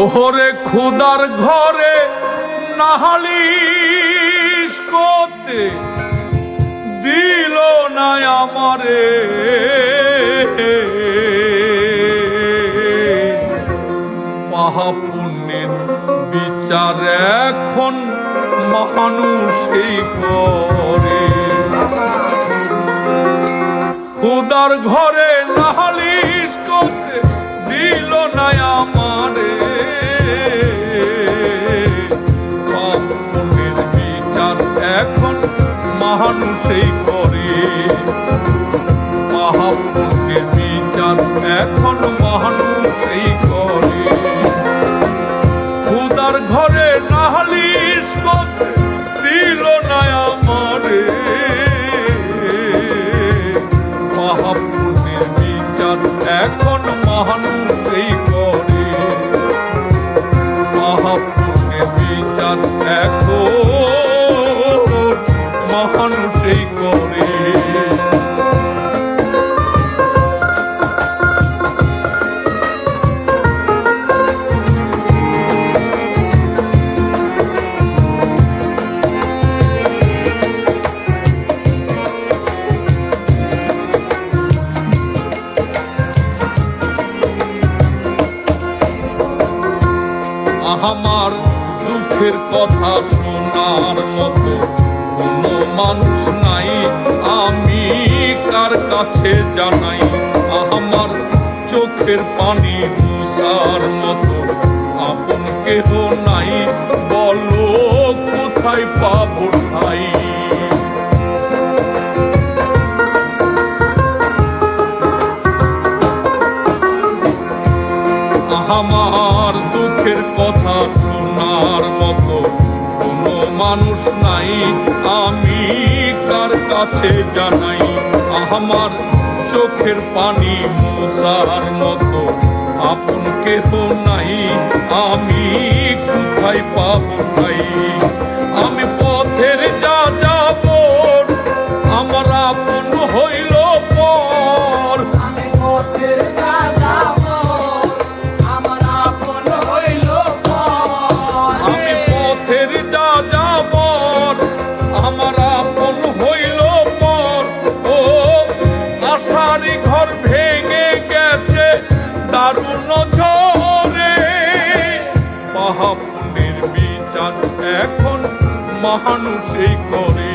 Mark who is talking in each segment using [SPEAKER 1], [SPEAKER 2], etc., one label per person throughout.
[SPEAKER 1] ওহরে খুদার ঘরে নাহালিশ করতে দিল না আমারে। মহাপুণ্যের বিচার এখন মানুষই করে। খুদার ঘরে নাহালিশ করতে দিল না আমারে। মানুষই করে। মহাপুণ্যের বিচার এখন আমার দুঃখের কথা শোনার মতো কোনো মানুষ নাই। আমি কার কাছে জানাই? আমার চোখের পানি মুসার মতো আপন কেহ নাই। বলো, কোথায় পাবো ঠাই? আমার কথা শোনার মতো কোনো মানুষ নাই। আমি কার কাছে জানাই? আমার চোখের পানি মোসার মতো আপন কেহ নাই। আমি কোথায় পাবো ভাই দারুণ ঝরে মহাপুণ্যের বিচার এখন মানুষই করে।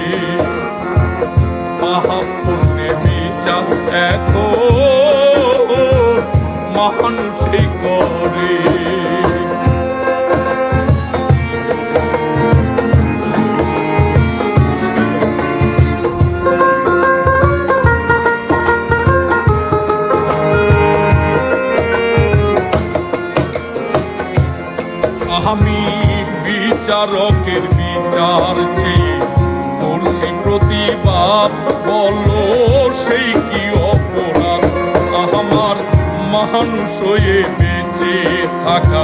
[SPEAKER 1] আমি বিচারকের বিচার চেয়ে করছি প্রতিবাদ বলো, সেই কি অপরাধ? আমার মানুষ হয়ে বেঁচে থাকা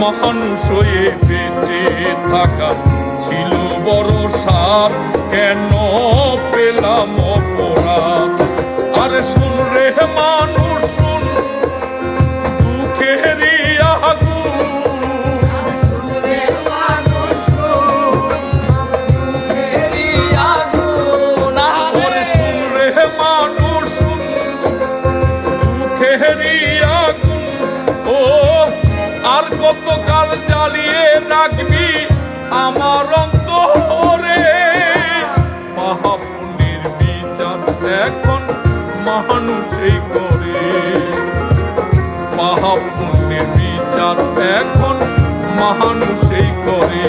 [SPEAKER 1] মানুষ হয়ে বেঁচে থাকা ছিল বড় সার। কেন পেলাম আর কতকাল চালিয়ে রাখবি আমার অন্তরে। মহাপুণ্যের বিচার এখন মানুষই করে। মহাপুণ্যের বিচার এখন মানুষই করে।